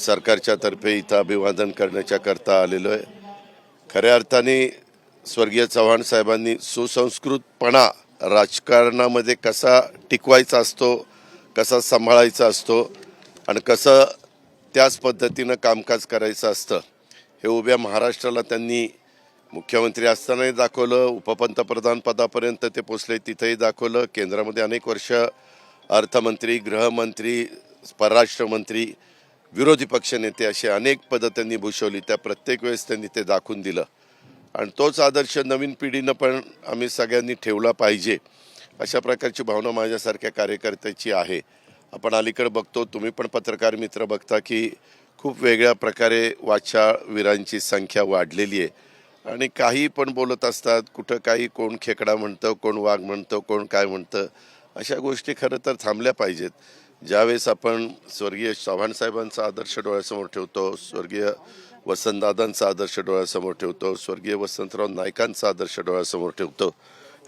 सरकारच्या तर्फे इथं अभिवादन करण्याच्या करता आलेलो आहे. खऱ्या अर्थाने स्वर्गीय चव्हाण साहेबांनी सुसंस्कृतपणा राजकारणामध्ये कसा टिकवायचा असतो कसा सांभाळायचा असतो आणि कसं त्याच पद्धतीनं कामकाज करायचं असतं हे उभ्या महाराष्ट्राला त्यांनी मुख्यमंत्री असतानाही दाखवलं उपपंतप्रधान पदापर्यंत ते पोचले तिथंही दाखवलं. केंद्रामध्ये अनेक वर्ष अर्थमंत्री गृहमंत्री परराष्ट्रमंत्री विरोधी पक्षनेते असे अनेक पदं त्यांनी भूषवली. त्या प्रत्येक वेळेस त्यांनी ते दाखवून दिलं. आणि तोच आदर्श नवीन पिढीनं पण आम्ही सगळ्यांनी ठेवला पाहिजे. अशा प्रकारची भावना माझ्यासारख्या कार्यकर्त्याची आहे. आपण अलीकडे बघतो तुम्ही पण पत्रकार मित्र बघता की खूप वेगळ्या प्रकारे वाचावीरांची संख्या वाढलेली आहे. आणि काही पण बोलत असतात कुठं काही कोण खेकडा म्हणतं कोण वाघ म्हणतं कोण काय म्हणतं अशा गोष्टी खरं तर थांबल्या पाहिजेत. ज्यावेळेस आपण स्वर्गीय चव्हाण साहेबांचा आदर्श डोळ्यासमोर ठेवतो स्वर्गीय वसंतदादांचा आदर्श डोळ्यासमोर ठेवतो स्वर्गीय वसंतराव नायकांचा आदर्श डोळ्यासमोर ठेवतो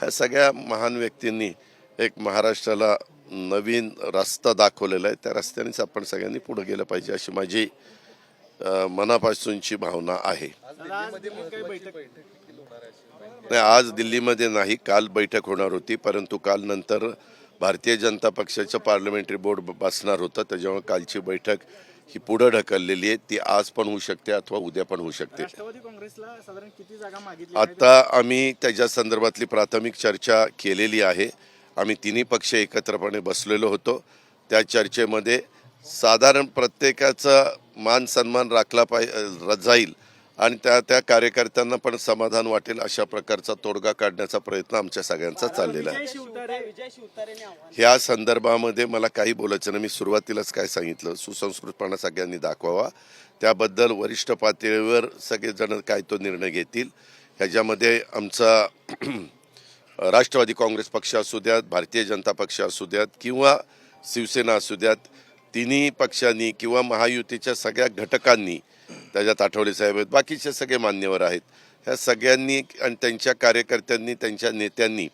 ह्या सगळ्या महान व्यक्तींनी एक महाराष्ट्राला नवीन रस्ता दाखवलेला आहे. त्या रस्त्यानेच आपण सगळ्यांनी पुढे गेलं पाहिजे अशी माझी मनापासूनची भावना आहे. नाही आज दिल्लीमध्ये नाही काल बैठक होणार होती परंतु काल नंतर भारतीय जनता पक्षाचं पार्लमेंटरी बोर्ड बसणार होतं. त्याच्यामुळे कालची बैठक ही पुढं ढकललेली आहे. ती आज पण होऊ शकते अथवा उद्या पण होऊ शकते. आता आम्ही त्याच्या संदर्भातली प्राथमिक चर्चा केलेली आहे. आम्ही तिन्ही पक्ष एकत्रपणे बसलेलो होतो. त्या चर्चेमध्ये साधारण प्रत्येकाचा मान सन्मान राखला पाहि जाईल. आणि त्या त्या कार्यकर्त्यांना पण समाधान वाटेल अशा प्रकारचा तोडगा काढण्याचा प्रयत्न आमच्या सगळ्यांचा चाललेला आहे. ह्या संदर्भामध्ये मला काही बोलायचं नाही. मी सुरुवातीलाच काय सांगितलं सुसंस्कृतपणा सगळ्यांनी दाखवावा. त्याबद्दल वरिष्ठ पातळीवर सगळेजण काय तो निर्णय घेतील ह्याच्यामध्ये आमचा राष्ट्रवादी काँग्रेस पक्ष असू द्यात भारतीय जनता पक्ष असू द्यात किंवा शिवसेना असू द्यात तिन्ही पक्षांनी किंवा महायुतीच्या सगळ्या घटकांनी त्याच्यात आठवले साहेब आहेत. बाकीचे सगळे मान्यवर आहेत. ह्या सगळ्यांनी आणि त्यांच्या कार्यकर्त्यांनी त्यांच्या नेत्यांनी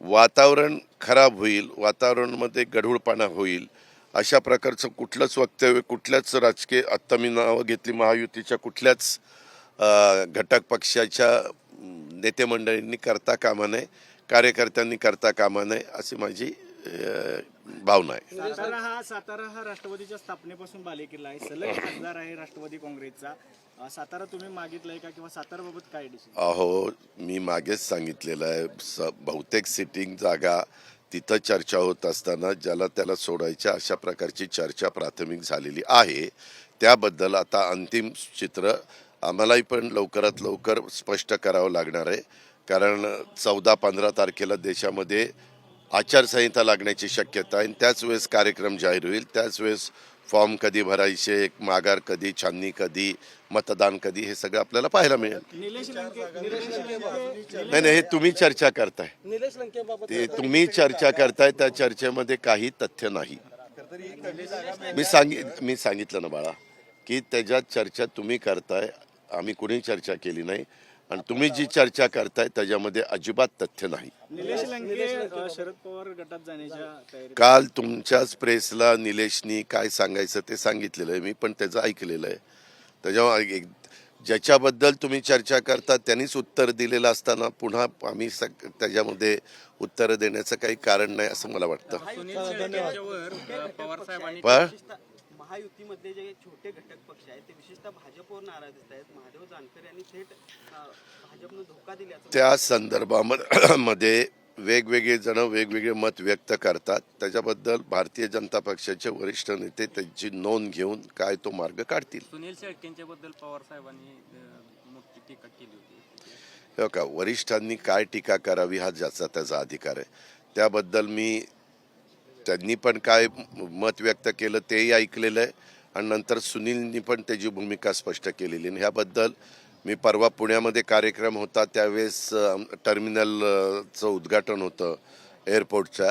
वातावरण खराब होईल वातावरणामध्ये गढूळपणा होईल अशा प्रकारचं कुठलंच वक्तव्य कुठल्याच राजकीय आत्ता मी नावं घेतली महायुतीच्या कुठल्याच घटक पक्षाच्या नेतेमंडळींनी करता कामा नये कार्यकर्त्यांनी करता कामा नये अशी माझी भावना आहे. सातारा हा सातारा हा राष्ट्रवादीच्या स्थापनेपासून बालेकिल्ला आहे. सलग खासदार आहे राष्ट्रवादी काँग्रेसचा. अं, सातारा तुम्ही मागितलाय का किंवा सातारा बाबत काय डिसिजन अहो मी मागेच सांगितलेलं आहे. स बहुतेक सिटिंग जागा तिथं चर्चा होत असताना ज्याला त्याला सोडायच्या अशा प्रकारची चर्चा प्राथमिक झालेली आहे. त्याबद्दल आता अंतिम चित्र आम्हालाही पण लवकरात लवकर स्पष्ट करावं लागणार आहे. कारण चौदा पंधरा तारखेला देशामध्ये आचारसंहिता लागण्याची शक्यता आहे. आणि त्याच वेळेस कार्यक्रम जाहीर होईल. त्याच वेळेस फॉर्म कधी भरायचे माघार कधी छाननी कधी मतदान कधी हे सगळं आपल्याला पाहायला मिळेल. नाही नाही हे तुम्ही चर्चा करताय. ते तुम्ही चर्चा करताय त्या चर्चेमध्ये काही तथ्य नाही. मी सांगि मी सांगितलं ना बाळा की त्याच्यात चर्चा तुम्ही करताय आम्ही कुणी चर्चा केली नाही. आणि तुम्ही जी चर्चा करताय त्याच्यामध्ये अजिबात तथ्य नाही. शरद पवार गटात जाण्याच्या काल तुमच्याच प्रेसला निलेशनी काय सांगायचं ते सांगितलेलं आहे मी पण त्याचं ऐकलेलं आहे. त्याच्यामुळे एक ज्याच्याबद्दल तुम्ही चर्चा करता त्यांनीच उत्तर दिलेलं असताना पुन्हा आम्ही सग त्याच्यामध्ये उत्तरं देण्याचं काही कारण नाही असं मला वाटतं. पण महायुतीमध्ये जे छोटे घटक पक्ष आहेत ते विशेषतः भाजपवर नाराज दिसत आहेत. महादेव जानकर यांनी थेट भाजपनं धोका दिल्याचं त्या संदर्भामध्ये मध्ये वेगवेगळे जण वेगवेगळे मत व्यक्त करतात. त्याच्याबद्दल भारतीय जनता पक्षाचे वरिष्ठ नेते त्यांची नोंद घेऊन काय तो मार्ग काढतील. सुनील शेळकेंच्या बद्दल पवार साहेबांनी मोठी टीका केली होती. हे का? वरिष्ठांनी काय टीका करावी हा ज्याचा त्याचा अधिकार आहे. त्याबद्दल मी त्यांनी पण काय मत व्यक्त केलं तेही ऐकलेलं आहे. आणि नंतर सुनीलनी पण त्याची भूमिका स्पष्ट केलेली आणि ह्याबद्दल मी परवा पुण्यामध्ये कार्यक्रम होता त्यावेळेस टर्मिनलचं उद्घाटन होतं एअरपोर्टच्या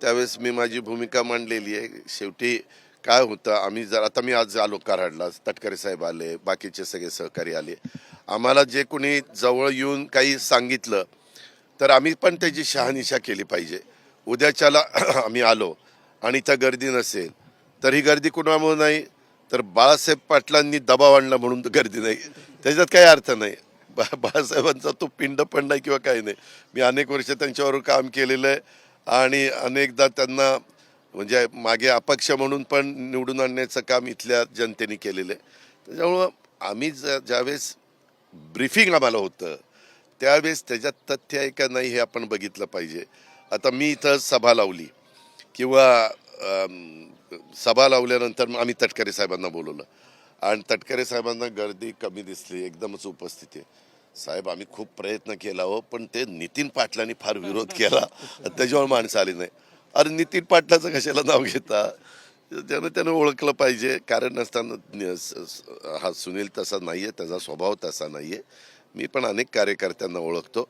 त्यावेळेस मी माझी भूमिका मांडलेली आहे. शेवटी काय होतं आम्ही जर आता मी आज आलो कराडला तटकरे साहेब आले बाकीचे सगळे सहकारी आले. आम्हाला जे कोणी जवळ येऊन काही सांगितलं तर आम्ही पण त्याची शहानिशा केली पाहिजे. उद्याच्याला आम्ही आलो आणि त्या गर्दी नसेल तर ही गर्दी कुणामुळे नाही? तर बाळासाहेब पाटलांनी दबाव आणला म्हणून गर्दी नाही. त्याच्यात काही अर्थ नाही. बा बाळासाहेबांचा तो पिंड पण नाही किंवा काही नाही. मी अनेक वर्ष त्यांच्यावर काम केलेलं आहे आणि अनेकदा त्यांना म्हणजे मागे अपक्ष म्हणून पण निवडून आणण्याचं काम इथल्या जनतेने केलेलं आहे. त्याच्यामुळं आम्ही ज ज्यावेळेस ब्रीफिंग आम्हाला होतं त्यावेळेस त्याच्यात तथ्य आहे का नाही हे आपण बघितलं पाहिजे. आता मी इथं सभा लावली. किंवा सभा लावल्यानंतर मग आम्ही तटकरे साहेबांना बोलवलं. आणि तटकरे साहेबांना गर्दी कमी दिसली एकदमच उपस्थिती साहेब आम्ही खूप प्रयत्न केला हो पण ते नितीन पाटलांनी फार विरोध केला. त्याच्यावर माणसं आली नाही. अरे नितीन पाटलाचं कशाला नाव घेता? त्यानं त्यानं ओळखलं पाहिजे. कारण नसताना हा सुनील तसा नाही आहे त्याचा स्वभाव तसा नाही आहे मी पण अनेक कार्यकर्त्यांना ओळखतो.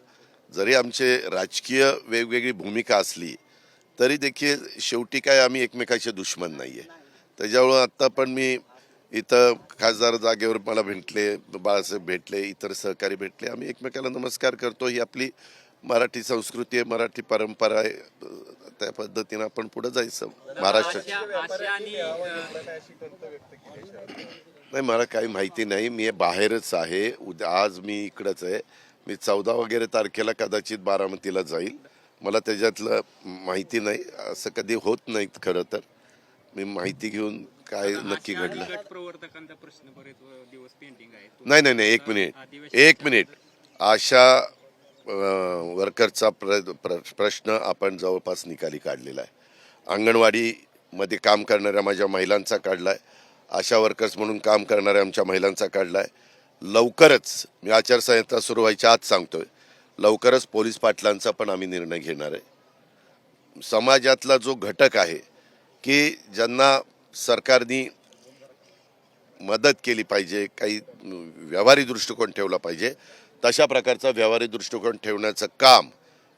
जरी आमचे राजकीय वेगवेगळी भूमिका असली तरी देखील शेवटी काय आम्ही एकमेकाचे दुश्मन नाही आहे त्याच्यामुळं आत्ता पण मी इथं खासदार जागेवर मला भेटले बाळासाहेब भेटले इतर सहकारी भेटले. आम्ही एकमेकाला नमस्कार करतो. ही आपली मराठी संस्कृती आहे मराठी परंपरा आहे. त्या पद्धतीनं आपण पुढे जायचं. अं, नाही मला काही माहिती नाही. मी बाहेरच आहे. उद्या आज मी इकडंच आहे. मी चौदा वगैरे तारखेला कदाचित बारामतीला जाईल. मला त्याच्यातलं माहिती नाही. असं कधी होत नाहीत खरं तर. मी माहिती घेऊन काय नक्की घडलं. नाही नाही नाही एक मिनिट एक मिनिट आशा वर्करचा प्र, प्र प्रश्न आपण जवळपास निकाली काढलेला आहे. अंगणवाडीमध्ये काम करणाऱ्या माझ्या महिलांचा काढला आहे आशा वर्कर्स म्हणून काम करणाऱ्या आमच्या महिलांचा काढला आहे लवकरच मी आचारसंहिता सुरू व्हायच्या आज सांगतोय लवकरच पोलीस पाटलांचा पण आम्ही निर्णय घेणार आहे. समाजातला जो घटक आहे की ज्यांना सरकारनी मदत केली पाहिजे काही व्यवहारी दृष्टिकोन ठेवला पाहिजे तशा प्रकारचा व्यवहारी दृष्टिकोन ठेवण्याचं काम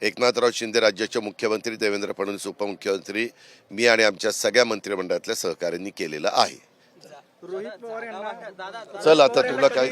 एकनाथराव शिंदे राज्याचे मुख्यमंत्री देवेंद्र फडणवीस उपमुख्यमंत्री मी आणि आमच्या सगळ्या मंत्रिमंडळातल्या सहकाऱ्यांनी केलेलं आहे. रोहित पवार यांना. चल आता तुला काही